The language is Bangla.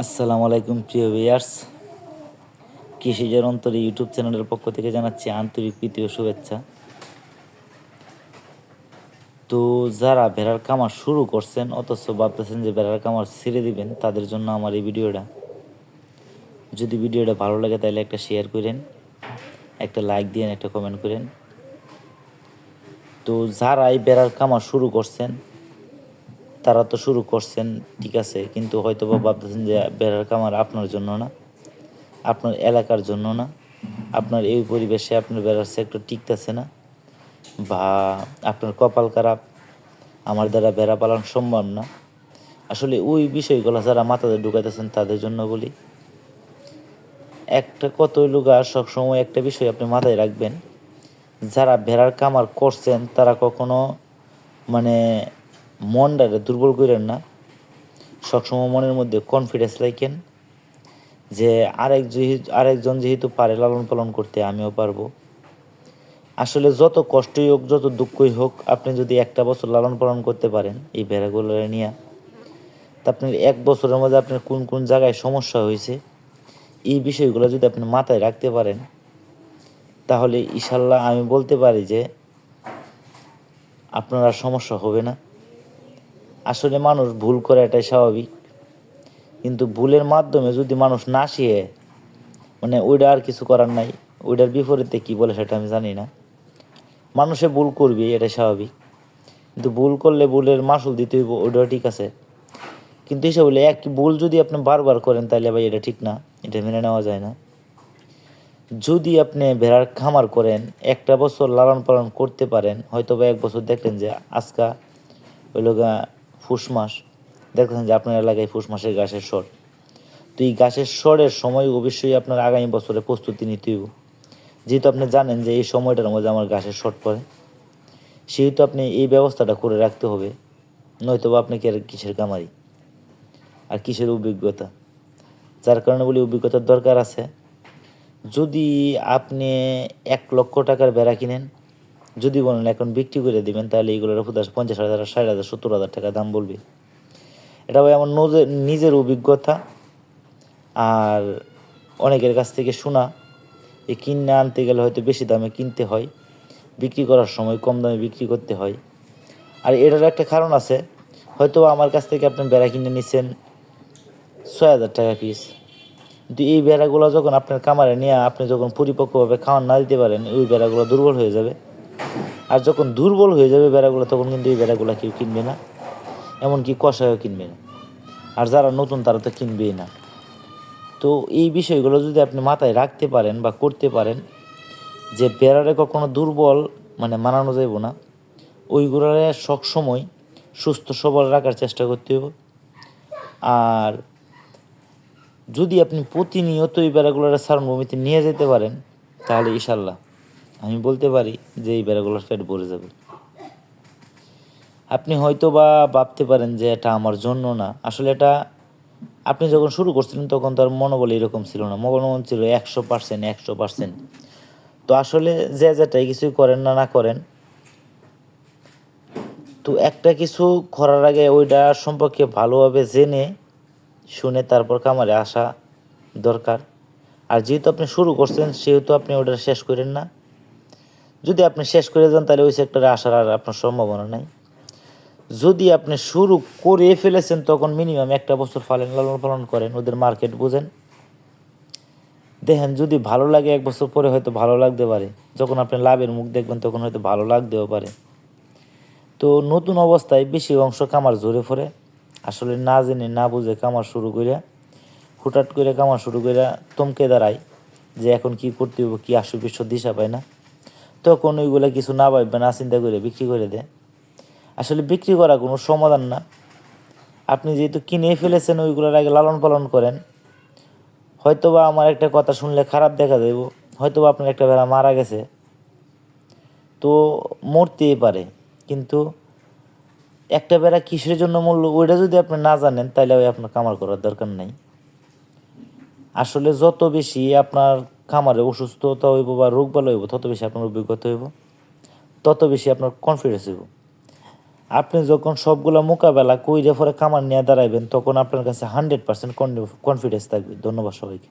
আসসালামু আলাইকুম, প্রিয় ভিয়ার্স কৃষিজের অন্তরে ইউটিউব চ্যানেলের পক্ষ থেকে জানাচ্ছি আন্তরিক প্রীতি ও শুভেচ্ছা। তো যারা ভেড়ার কামার শুরু করছেন, অথচ ভাবতেছেন যে ভেড়ার কামার ছেড়ে দিবেন, তাদের জন্য আমার এই ভিডিওটা। যদি ভিডিওটা ভালো লাগে, তাহলে একটা শেয়ার করেন, একটা লাইক দিয়েন, একটা কমেন্ট করেন। তো যারা এই বেড়ার কামার শুরু করছেন তারা তো শুরু করছেন ঠিক আছে কিন্তু হয়তো বা ভাবতেছেন যে বেড়ার কামার আপনার জন্য না আপনার এলাকার জন্য না আপনার এই পরিবেশে আপনার বেড়ার সেক্টর টিকতেছে না বা আপনার কপাল খারাপ আমার দ্বারা বেড়া পালন সম্ভব না। আসলে ওই বিষয়গুলো যারা মাথাতে ঢুকাইতেছেন তাদের জন্য বলি একটা কত লুগা সবসময় একটা বিষয় আপনি মাথায় রাখবেন যারা ভেড়ার কামার করছেন তারা কখনো মানে মনটারে দুর্বল করেন না। সবসময় মনের মধ্যে কনফিডেন্স রাখেন যে আরেক আরেকজন যেহেতু পারে লালন পালন করতে আমিও পারব। আসলে যত কষ্টই হোক, যত দুঃখই হোক, আপনি যদি একটা বছর লালন পালন করতে পারেন এই ভেড়াগুলো নিয়ে, তা আপনি এক বছরের মধ্যে আপনার কোন কোন জায়গায় সমস্যা হয়েছে, এই বিষয়গুলো যদি আপনি মাথায় রাখতে পারেন, তাহলে ইশাল্লাহ আমি বলতে পারি যে আপনার আর সমস্যা হবে না। আসলে মানুষ ভুল করে এটাই স্বাভাবিক। কিন্তু ভুলের মাধ্যমে যদি মানুষ না শিখে মানে ওইটা আর কিছু করার নাই, ওইটার বিপরীতে কি বলে সেটা আমি জানি না। মানুষে ভুল করবে এটা স্বাভাবিক। কিন্তু ভুল করলে ভুলের মাসুল দিতে হইব, ওইটাও ঠিক আছে। কিন্তু হিসাব বলে এক ভুল যদি আপনি বারবার করেন তাহলে ভাই এটা ঠিক না, এটা মেনে নেওয়া যায় না। যদি আপনি ভেড়ার খামার করেন, একটা বছর লালন পালন করতে পারেন হয়তো বা এক বছর দেখলেন যে আজকা ওই লোক ফুস মাস। দেখতেছেন যে আপনার এলাকায় ফুস মাসের গাছের স্বর। তো এই গাছের স্বরের সময় অবশ্যই আপনার আগামী বছরে প্রস্তুতি নিতে হইব। যেহেতু আপনি জানেন যে এই সময়টার মধ্যে আমার গাছের শর্ট পড়ে, সেহেতু আপনি এই ব্যবস্থাটা করে রাখতে হবে নয়তো বা আপনি কি আর কিসের কামারি আর কিসের অভিজ্ঞতা। যার কারণে বলি অভিজ্ঞতার দরকার আছে। যদি আপনি এক লক্ষ টাকার বেড়া কিনেন যদি বলেন এখন বিক্রি করে দিবেন, তাহলে এইগুলোর পঞ্চাশ পঞ্চাশ হাজার, ষাট হাজার, সত্তর হাজার টাকা দাম বলবে। এটা ভাই আমার নজে- নিজের অভিজ্ঞতা। আর অনেকের কাছ থেকে শোনা, এই কিনে আনতে গেলে হয়তো বেশি দামে কিনতে হয়। বিক্রি করার সময় কম দামে বিক্রি করতে হয়। আর এটার একটা কারণ আছে, হয়তো আমার কাছ থেকে আপনি বেড়া কিনে নিছেন, ছয় হাজার টাকা পিস কিন্তু এই বেড়াগুলো যখন আপনার কামারে নিয়ে আপনি যখন পরিপক্কভাবে খাওয়ান না দিতে পারেন, ওই বেড়াগুলো দুর্বল হয়ে যাবে। আর যখন দুর্বল হয়ে যাবে বেড়াগুলো, তখন কিন্তু এই বেড়াগুলো কেউ কিনবে না। এমনকি কষায়ও কিনবে না। আর যারা নতুন, তারা তো কিনবেই না। তো এই বিষয়গুলো যদি আপনি মাথায় রাখতে পারেন বা করতে পারেন, যে বেড়ারে কখনো দুর্বল মানে মানানো যাইব না, ওইগুলোরে সবসময় সুস্থ, সবল রাখার চেষ্টা করতে হবে আর যদি আপনি প্রতিনিয়ত এই বেড়াগুলোর সারণভূমিতে নিয়ে যেতে পারেন, তাহলে ইনশাল্লাহ আমি বলতে পারি যে এই বেড়াগুলোর পেট ভরে যাবে। আপনি হয়তো বা ভাবতে পারেন যে এটা আমার জন্য না। আসলে এটা আপনি যখন শুরু করছিলেন তখন তার মনোবল এরকম ছিল না। মনোবল ছিল একশো পার্সেন্ট একশো পার্সেন্ট। তো আসলে যে যেটাই কিছুই করেন না না করেন, তো একটা কিছু করার আগে ওইটা সম্পর্কে ভালোভাবে জেনে, শুনে তারপর কামারে আসা দরকার। আর যেহেতু আপনি শুরু করছেন, সেহেতু আপনি ওটা শেষ করেন না। যদি আপনি শেষ করে যান, তাহলে ওই সেক্টরে আসার আর আপনার সম্ভাবনা নাই। যদি আপনি শুরু করে ফেলেছেন, তখন মিনিমাম একটা বছর ফালেন লালন পালন করেন, ওদের মার্কেট বোঝেন। দেখেন, যদি ভালো লাগে এক বছর পরে হয়তো ভালো লাগতে পারে। যখন আপনি লাভের মুখ দেখবেন, তখন হয়তো ভালো লাগতেও পারে। তো নতুন অবস্থায় বেশি অংশ কামার জোরে পড়ে আসলে না জেনে, না বুঝে কামার শুরু করে হুটাট করে কামার শুরু করে তমকে দাঁড়ায় যে এখন কি করতে হবে কী আসু বিশ্ব দিশা পায় না। তখন ওইগুলো কিছু না ভাববে না, চিন্তা করে বিক্রি করে দেয়। আসলে বিক্রি করা কোনো সমাধান না। আপনি যেহেতু কিনে ফেলেছেন, ওইগুলোর আগে লালন পালন করেন। হয়তোবা আমার একটা কথা শুনলে খারাপ দেখা দেব, হয়তোবা আপনার একটা বেড়া মারা গেছে। তো মরতেই পারে, কিন্তু একটা বেড়া কিসের জন্য মরলো, ওইটা যদি আপনি না জানেন তাহলে ওই আপনার কামার করার দরকার নাই। আসলে যত বেশি আপনার খামারে অসুস্থতা হইব বা রোগ বালা হইব, তত বেশি আপনার অভিজ্ঞতা হইব। তত বেশি আপনার কনফিডেন্স হইব। আপনি যখন সবগুলো মোকাবেলা কইরে পরে খামার নিয়ে দাঁড়াইবেন, তখন আপনার কাছে হান্ড্রেড পার্সেন্ট কনফিডেন্স থাকবে। ধন্যবাদ সবাইকে।